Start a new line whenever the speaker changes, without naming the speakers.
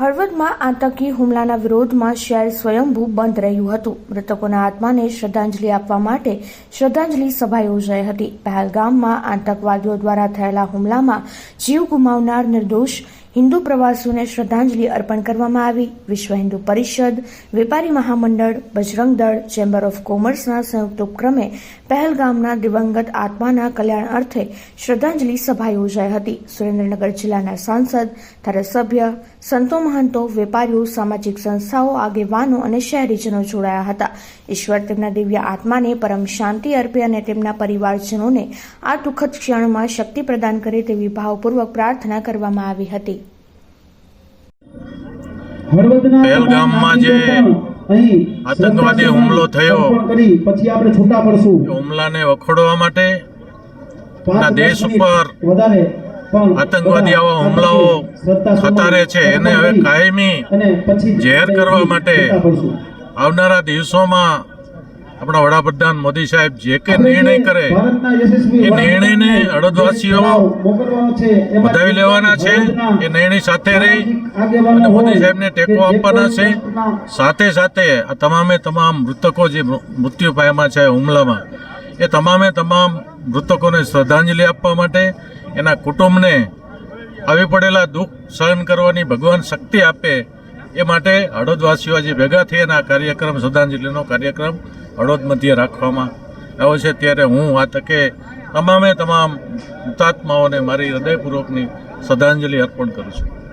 હળવદમાં આતંકી હુમલાના વિરોધમાં શહેર સ્વયંભૂ બંધ રહ્યું હતું. મૃતકોના આત્માને શ્રદ્ધાંજલિ આપવા માટે શ્રદ્ધાંજલિ સભા યોજાઈ હતી. પહેલગામમાં આતંકવાદીઓ દ્વારા થયેલા હુમલામાં જીવ ગુમાવનાર નિર્દોષ હિન્દુ પ્રવાસીઓને શ્રદ્ધાંજલિ અર્પણ કરવામાં આવી. વિશ્વ હિન્દુ પરિષદ, વેપારી મહામંડળ, બજરંગ દળ, ચેમ્બર ઓફ કોમર્સના સંયુક્ત ઉપક્રમે પહેલગામના દિવંગત આત્માના કલ્યાણ અર્થે શ્રદ્ધાંજલિ સભા યોજાઈ હતી. સુરેન્દ્રનગર જિલ્લાના સાંસદ, ધારાસભ્ય, સંતો મહંતો, વેપારીઓ, સામાજિક સંસ્થાઓ, આગેવાનો અને શહેરીજનો જોડાયા હતા. ઈશ્વર તેમના દિવ્ય આત્માને પરમ શાંતિ અર્પે અને તેમના પરિવારજનોને આ દુઃખદ ક્ષણમાં શક્તિ પ્રદાન કરે તેવી ભાવપૂર્વક પ્રાર્થના કરવામાં આવી હતી.
પહેલગામમાં જે આતંકવાદી હુમલો થયો
પછી આપણે છૂટા પડશું.
હુમલાને વખોડવા માટે દેશ ઉપર આતંકવાદી આવા હુમલાઓ થતા રહે છે એને હવે કાયમી
ઝેર
જાહેર કરવા માટે આવનારા દિવસોમાં આપણા વડાપ્રધાન મોદી સાહેબ જે કે નિર્ણય કરે એ નિર્ણયને
અડદવાસીઓ
વધાવી લેવાના છે એ નિર્ણય સાથે રહી અને મોદી સાહેબને ટેકો આપવાના છે. સાથે સાથે આ તમામે તમામ મૃતકો જે મૃત્યુ પામ્યા છે હુમલામાં એ તમામે તમામ મૃતકોને શ્રદ્ધાંજલિ આપવા માટે એના કુટુંબને આવી પડેલા દુઃખ સહન કરવાની ભગવાન શક્તિ આપે એ માટે હળદવાસીઓ આજે ભેગા થઈ અને આ કાર્યક્રમ શ્રદ્ધાંજલિનો કાર્યક્રમ હળોદ મધ્ય રાખવામાં આવ્યો છે. ત્યારે હું આ તકે તમામે તમામ હુતાત્માઓને મારી હૃદયપૂર્વકની શ્રદ્ધાંજલિ અર્પણ કરું છું.